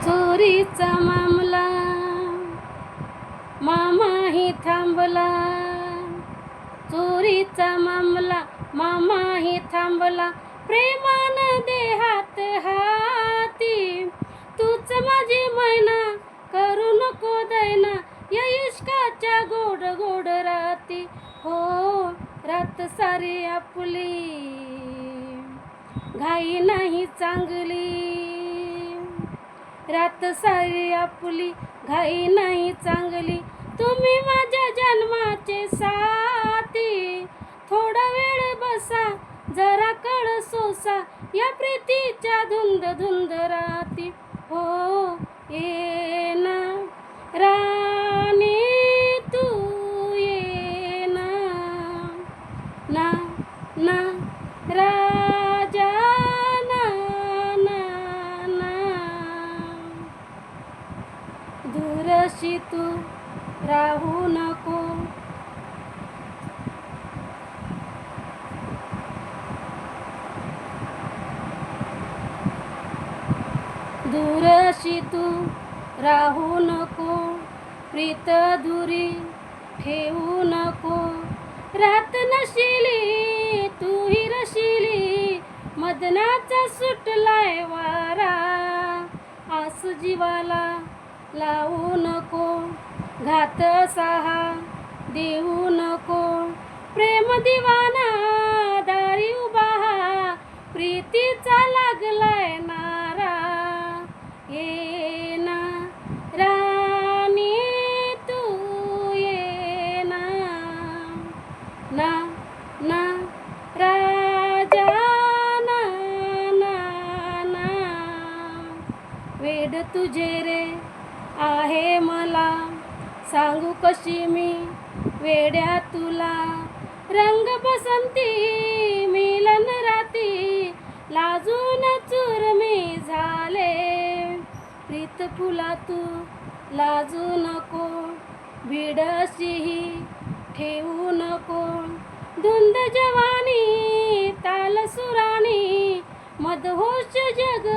चोरीचा मामला. मामाही थांबला. चोरीचा मामला मामाही थांबला. प्रेमान देहात हाती. तूच माझी मैना करू नको दैना. या इश्काच्या गोड गोड राती. हो रात सारी आपली. घाई नाही चांगली. रात सारी आपली घाई नाही चांगली. तुम्ही माझ्या जन्माचे साथी. थोडा वेळ बसा जरा कळ सोसा. या प्रीतीच्या धुंद धुंद राती. हो ये ना. राणी तू ये ना. ना ना. रा तशी तू राहू नको. दूरशी तू राहू नको. प्रीत दुरी ठेवू नको. रात नशिली तू हिरशिली मदनाचा सुटलाय वारा. आस जीवाला लावू नको घात सहा देऊ नको. प्रेम दिवाना दारी उभा प्रीतीचा लागलाय नारा. ये ना राणी तू ये ना ना ना राजा ना ना ना. वेड तुझे रे आहे मला. सांगू कशी मी वेड्या तुला? रंग बसंती मिलन राती लाजून चूर मी झाले. प्रीत फुला तू लाजू नको भिडशीही ठेवू नको. धुंद जवानी ताल सुराणी मदहोश जग